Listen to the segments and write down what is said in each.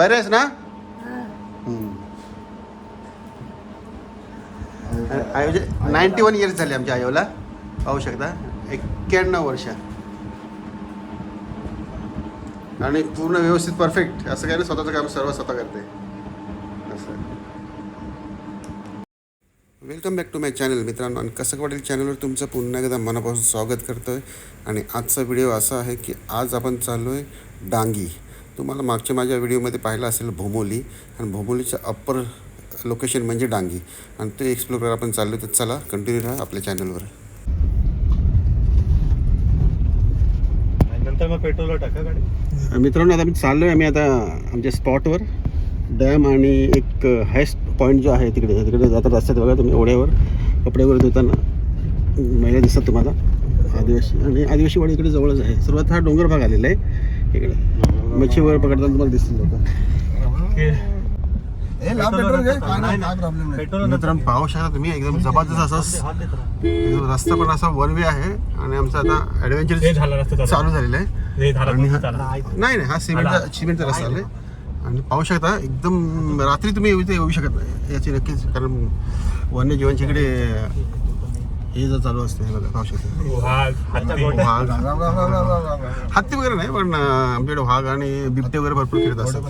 बरे आहेस ना? म्हणजे नाईन्टी वन इयर्स झाले आमच्या आयोला. पाहू शकता. एक्क्याण्णव वर्ष. आणि पूर्ण व्यवस्थित परफेक्ट असं काय नाही स्वतःचं काम सर्व स्वतः करते. असं. Welcome back to my channel मित्रांनो. आणि कसं वाटेल चॅनलवर तुमचं पुन्हा एकदा मनापासून स्वागत करतो आहे आणि आजचा व्हिडिओ असा आहे की आज आपण चाललो आहे डांगी. तुम्हाला मागच्या माझ्या व्हिडिओमध्ये पाहिलं असेल भोमोली. आणि भोमोलीचं अप्पर लोकेशन म्हणजे डांगी. आणि ते एक्सप्लोर करायला आपण चाललो तर चला कंटिन्यू राहा आपल्या चॅनलवर नंतर मग पेट्रोलवर टाका गाडी. मित्रांनो आता आम्ही चाललो आहे आम्ही आता आमच्या स्पॉटवर डॅम आणि एक हायस्ट पॉईंट जो आहे तिकडे तिकडे जातात रस्त्यात बघा तुम्ही ओढ्यावर. कपडे वगैरे धुताना. महिला दिसतात तुम्हाला. आदिवासी आणि आदिवासी वाडी इकडे जवळच आहे. सर्वात हा डोंगर भाग आलेला आहे. इकडे. मच्छी वगैरे पकडताना तुम्हाला दिसतील लोक. पेट्रोल मित्रांनो पाहू शकता तुम्ही एकदम जबरदस्त असं रस्ता पण असा वन वे आहे आणि आमचा आता ऍडव्हेंचर चालू. झालेला आहे. नाही नाही हा सिमेंटचा सिमेंटचा रस्ता आलाय आणि पाहू शकता एकदम रात्री तुम्ही इथे येऊ शकत नाही याची नक्कीच. कारण वन्यजीवांच्या इकडे हे जर चालू असते हे बघा वाघ, हत्ती. वगैरे नाही पण आमच्याकडे वाघ आणि बिबटे वगैरे भरपूर फिरत असतात.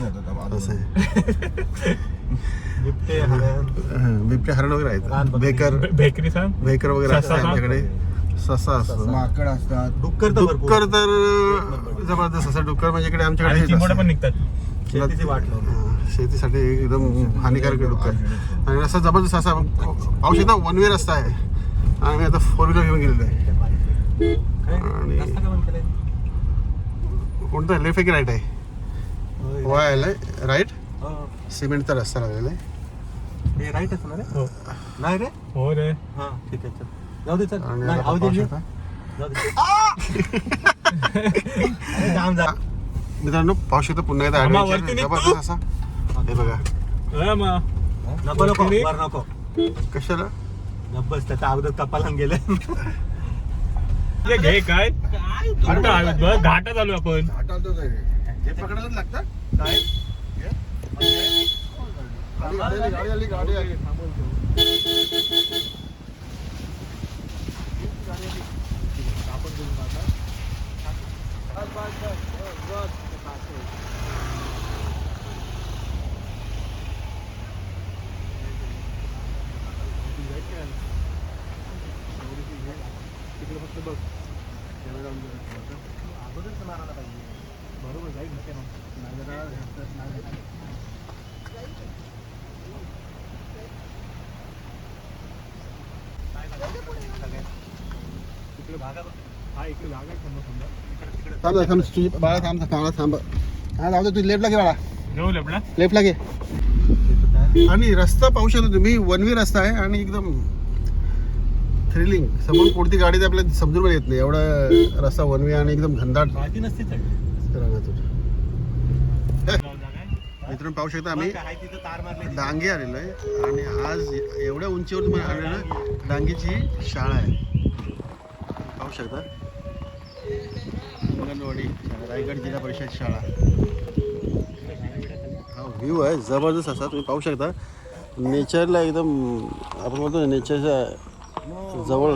असं आहे. बिबटे हरण. वगैरे आहेत. बेकर. बेकरी सांग. बेकर वगैरे असतात ससा. आमच्याकडे. ससा असतो. माकड असतात. डुक्कर तर भरपूर. डुक्कर तर जबरदस्त असं डुक्कर म्हणजे इकडे आमच्याकडे पण. निघतात. शेतीसाठी एकदम हानिकारक आहे डुक्कर. आणि असा जबरदस्त असा. पाहू शकता वन वे रस्ता आहे. आणि आता फोर व्हीलर घेऊन गेलेलो आहे. काय? आणि-? कोणता? लेफ्ट आहे की राईट आहे. वाय आलाय. राईट हो. सिमेंटचा रस्ता लागलेला आहे. हे राईट असणार रे हो. नाही रे? हो रे. हा ठीक आहे चल. जाऊ दे चल. नाही. जाऊ दे. अरे, जाम जा मित्रांनो पाहू शकता पुन्हा एकदा असा. हे बघा. नको नको. नको. कशाला? बस त्याचा अगोदर कपाला गेले. हे घे काय? कुठं आलोत बघ घाटा चालू आपण. हे पकडायला लागतं काय? गाडी आली, गाडी आली आली. जागा आहे समोर समजा. थांब जरा, थांब तुझी बाळा थांब थांब थांब हा जाऊ दे तू लेफ्टला घे बाळा. घेऊ लेपला लेफ्टला घे. आणि रस्ता पाहू शकता तुम्ही वन वे रस्ता आहे आणि एकदम थ्रिलिंग समोर कोणती गाडी ते आपल्याला समजून पण येत नाही. एवढा रस्ता वन वे आणि एकदम घनदाट. माहिती नसते आहे. मित्रांनो पाहू शकता आम्ही. आहे तिथं तार मारले डांगे आलेलो आहे. आणि आज एवढ्या उंचीवर तुम्हाला आलेलं डांगेची शाळा आहे. पाहू शकता. अंगणवाडी रायगड जिल्हा परिषद शाळा. हा व्ह्यू आहे. जबरदस्त असा तुम्ही पाहू शकता. नेचरला एकदम आपण म्हणतो नेचरच्या जवळ.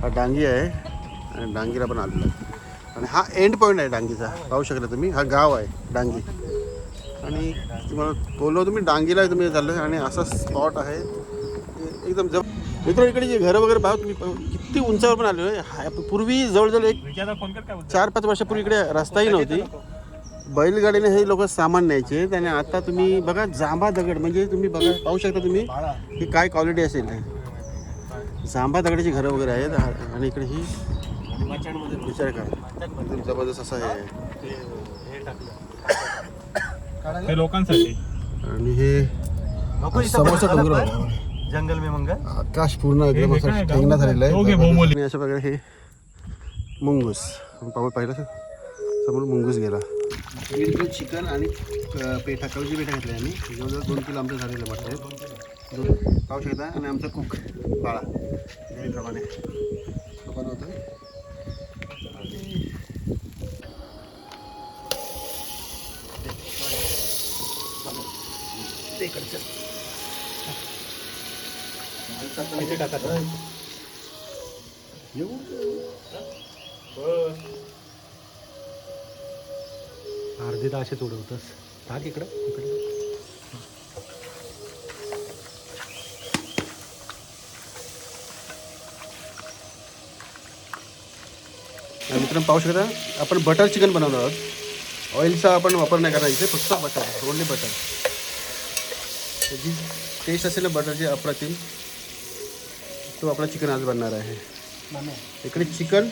हा डांगी आहे. आणि डांगीला पण आलेला आहे. आणि हा एंड पॉईंट आहे डांगीचा. पाहू शकता तुम्ही. हा गाव आहे डांगी. आणि तुम्हाला बोललो तुम्ही डांगीला तुम्ही झालं. आणि असा स्पॉट आहे. एकदम जब मित्र इकडे जे घरं वगैरे पाहू तुम्ही पाहू, किती उंचावर पण आलेलो आहे. हा- पूर्वी जवळजवळ एक विचारला फोन कर काय बोलतो? चार पाच वर्षापूर्वी इकडे रस्ताही नव्हती. बैलगाडीने हे लोक सामान न्यायचे आणि आता तुम्ही बघा जांभा दगड म्हणजे तुम्ही बघा पाहू शकता तुम्ही ही काय क्वालिटी असेल. जांभा दगडाची घरं वगैरे आहेत आ- आणि इकडे ही विचार करा. एकदम जबरदस्त असं हे. आहे. हे टाकलं. हे लोकांसाठी. आणि हे बसायला डोंगर. जंगल में मंगल। आकाश पूर्ण एकदम असं ठेंगणा झालेला आहे. आणि अशा प्रकारे हे मुंगूस आपण पाहू पाहिलं तर समोर मुंगूस गेला. बिलकुल चिकन आणि पेठा कळची पेठा घेतली आम्ही जवळजवळ दोन किलो आमचं झालेलं मटण दोन पाहू शकता. आणि आमचा कुक बाळा नेहमीप्रमाणे तो मध्ये टाका येऊ अर्धी तर असेच उडवतस टाक इकडं इकडं. आणि मित्रांनो पाहू शकता आपण बटर चिकन बनवणार आहोत. ऑइलचा आपण वापर नाही करणार इथे फक्त बटर ओनली बटर त्याची टेस्ट असेल ना बटरची अप्रतिम तो आपला चिकन आज बनणार आहे. इकडे चिकन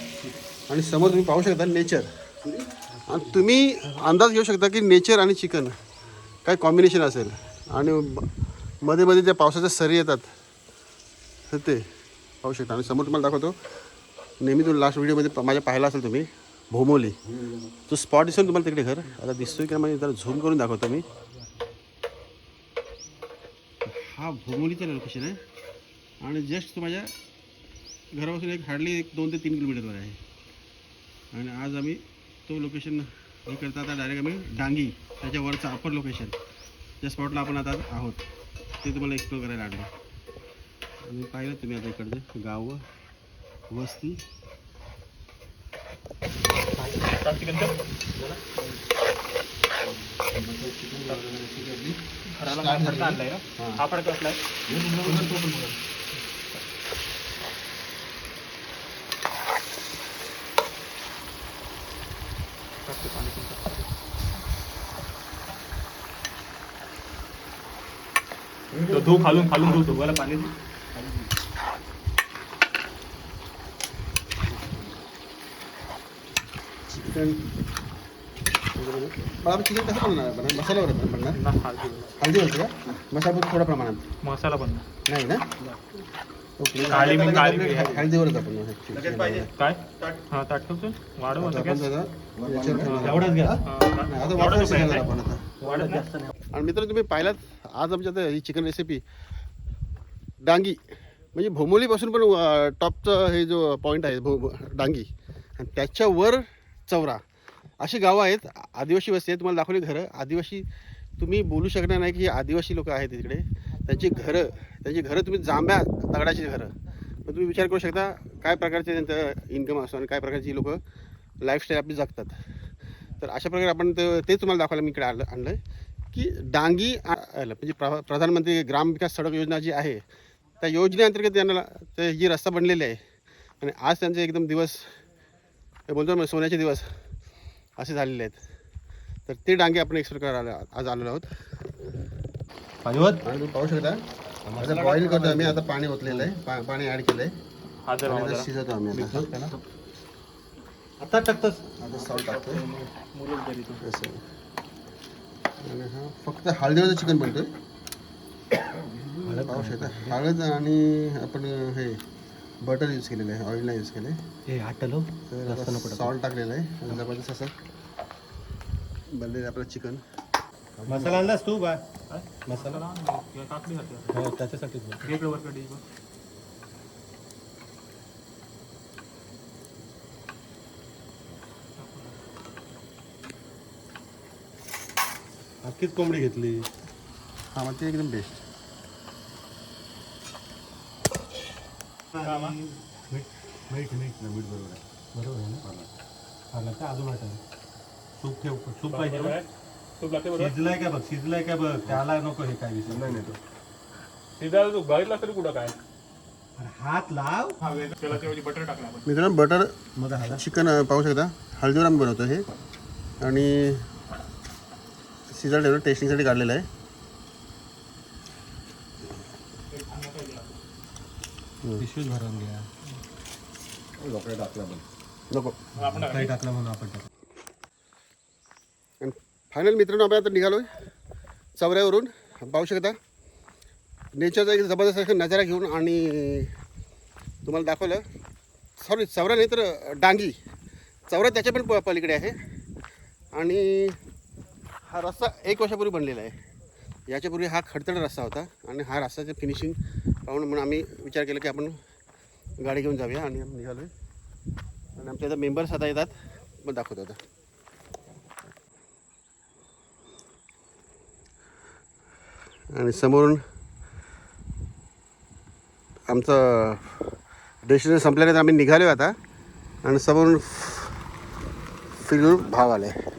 आणि समोर तुम्ही पाहू शकता नेचर आणि तुम्ही अंदाज घेऊ शकता की नेचर आणि चिकन काय कॉम्बिनेशन असेल. आणि मध्ये मध्ये त्या पावसाच्या सरी येतात. तर ते पाहू शकता. आणि समोर तुम्हाला दाखवतो. नेहमी तुम्ही लास्ट व्हिडिओमध्ये माझ्या पाहिला असेल तुम्ही भोमोली. तो स्पॉट दिसेल तुम्हाला तिकडे घर. आता दिसतोय का म्हणजे जरा झूम करून दाखवतो मी. हा भोमोलीचं लोकेशन आहे. आणि जस्ट तो माझ्या घरापासून एक हार्डली एक दोन ते तीन किलोमीटरवर आहे. आणि आज आम्ही तो लोकेशन हे करता आता डायरेक्ट आम्ही डांगी त्याच्या वरचं अपर लोकेशन ज्या स्पॉटला आपण आता आहोत. ते तुम्हाला एक्सप्लोर करायला आणलं आणि पाहिलं तुम्ही आता इकडचे गाव वस्ती. चिकन कर आणलाय ना हां. हा फडक असलाय तो धू खालून खालून धू धुवायला पाणी दे. चिकन मला चिकन कसं बनणार बनणार मसाल्यावर बनणार ना, हळदी. हळदी होतं का? मसाला पण थोड्या प्रमाणात. मसाला पण. नाही ना? ओके काळी मी- काळी मी- हळदीवरच आपण chicken बनवणार. काय? हा ताट ठेवतो वाढव आता एवढाच घ्या. आता. आपण आता. वाढत? जास्त नाही. आणि मित्र तुम्ही पाहिलात आज आमच्या आता ही चिकन रेसिपी डांगी. म्हणजे भोमोलीपासून पण टॉपचं हे जो पॉईंट आहे भो डांगी. आणि त्याच्यावर चौरा अशी गावं आहेत आदिवासी वस्ती आहेत तुम्हाला दाखवली घरं. आदिवासी तुम्ही बोलू शकणार नाही की हे आदिवासी लोक आहेत तिकडे त्यांची घरं त्यांची घरं तुम्ही जांभ्या दगडाची घरं. पण तुम्ही विचार करू शकता काय प्रकारचे त्यांचं इन्कम असतो आणि काय प्रकारची लोक लाईफस्टाईल आपली जगतात. तर अशा प्रकारे आपण ते ते तुम्हाला दाखवायला मी इकडे आणलं आणलं की डांगी आलं म्हणजे प्र प्रधानमंत्री ग्राम विकास सडक योजना जी आहे त्या योजनेअंतर्गत त्यांना ते जी रस्ता बनलेली आहे. आणि आज त्यांचे एकदम दिवस हे बोलतो ना सोन्याचे दिवस असे झालेले आहेत. तर ते डांगे आपण एक्सप्लोर करायला आज आलेलो आहोत. तुम्ही पाहू शकता. आता बॉईल करतो आम्ही आता पाणी ओतलेलं आहे. पा पाणी ॲड केलं आहे शिजवतो आम्ही आता टाकतोस? आता सॉल्ट टाकतो आणि हा फक्त हळदीवरचं चिकन बनतोय. पाहू शकता. हळद आणि आपण हे बटर यूज केलेलं आहे ऑइल नाही यूज केलं आहे हे आता सॉल्ट टाकलेलं आहे. आणि जबरदस्त असं बनलेलं आपलं चिकन मसाला आणलास तू बा? काय? मसाला? या काकडी घातली आता. हो त्याच्यासाठीच बा. घे इकडे वर कढई बघ. अख्खीच कोंबडी घेतली. हा मग ते एकदम बेस्ट? मीठ मीठ मीठ. बरोबर आहे. बरोबर आहे ना? आलं का अजून वाटत. सूप ठेव सूप पाहिजे बरोबर ना? आहे? तूप लागते बरोबर? शिजलाय का बघ शिजलाय का बघ? त्याला नको हे काय विषय. नाही नाही शिजायला तू बघितला तरी कुठं काय? हात लाव. हा वेगळं. त्याला त्याऐवजी बटर टाकला आपण. मित्रांनो बटर मग चिकन पाहू शकता. हळदीवर आम्ही बनवतो हे. आणि सिझर ठेवलं टेस्टिंगसाठी काढलेलं आहे. पिशवीच भरून घ्या. नको. आपण टाकलं. काही टाकलं म्हणून आपण टाकलं. आणि फायनल मित्रांनो आपण आता निघालो आहे चौऱ्यावरून. पाहू शकता. नेचरचा एक जबरदस्त असा नजारा घेऊन आणि तुम्हाला दाखवलं. सॉरी चौरा नाही तर डांगी. चौरा त्याच्या पण प पलीकडे आहे. आणि हा रस्ता एक वर्षापूर्वी बनलेला आहे. याच्यापूर्वी हा खडतड रस्ता होता आणि हा रस्त्याचं फिनिशिंग पाहून म्हणून आम्ही विचार केला की आपण गाडी घेऊन जाऊया आणि आम्ही निघालो आणि आमच्या इथं मेंबर्स आता येतात. मग दाखवतो आता. आणि समोरून आमचं डेस्टिनेशन संपल्यानंतर आम्ही निघालो आता. आणि समोरून फिरून भाव आले आहे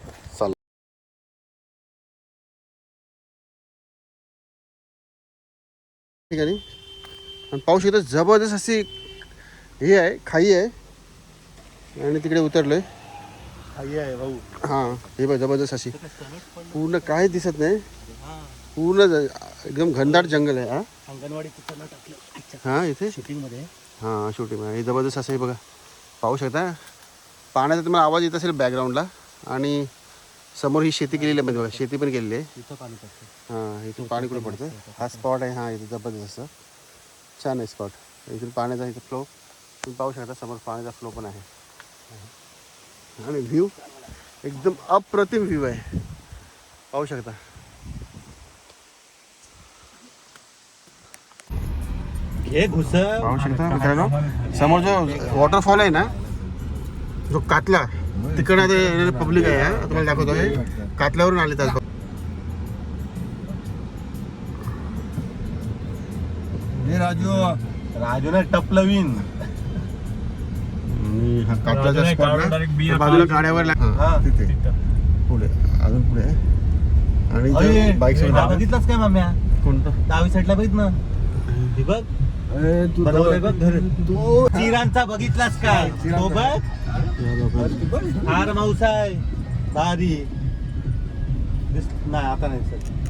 ठिकाणी आणि पाऊस शकतो जबरदस्त अशी हे आहे खाई आहे. आणि तिकडे उतरलोय. आई आहे भाऊ. हां हे बघ जबरदस्त अशी. पूर्ण काही दिसत नाही. पूर्ण ज- एकदम घनदाट जंगल आहे हा. टाकलं. हां इथे? शूटिंगमध्ये हां शूटिंग हे जबरदस्त असं आहे बघा. पाहू शकता. पाण्याचा तुम्हाला आवाज येत असेल बॅकग्राऊंडला आणि समोर ही शेती केलेली आहे मध्ये बघा शेती पण केलेली आहे. तिथं पाणी पडतं हाँ इथून पाणी कुठे पडतं हा स्पॉट आहे हाँ इथे ज़बरदस्त. छान आहे स्पॉट इथून पाण्याचा इथं फ्लो तुम्ही पाहू शकता समोर पाण्याचा फ्लो पण आहे. आणि व्ह्यू एकदम अप्रतिम व्ह्यू आहे. पाहू शकता. पाहू शकता मित्रांनो. समोर जो वॉटरफॉल आहे ना जो कातला तिकडे आता येणारे पब्लिक आहे हा. तुम्हाला दाखवतो हे कातल्यावरून आले त्यात राजू. राजू ना टपलवीन हा कातल्याचा ना, बिया बाजूला. गाड्यावर ला- तिथे. पुढे. अजून पुढे. आणि बाईक बघितलास काय माम्या? कोणतं? दहावी साईडला बघित ना. हे बघ. तू बघ. घर तू चिरांचा बघितलास काय. तो बघ. या लोकांचं. हार भारी दिस नाही आता नाही सर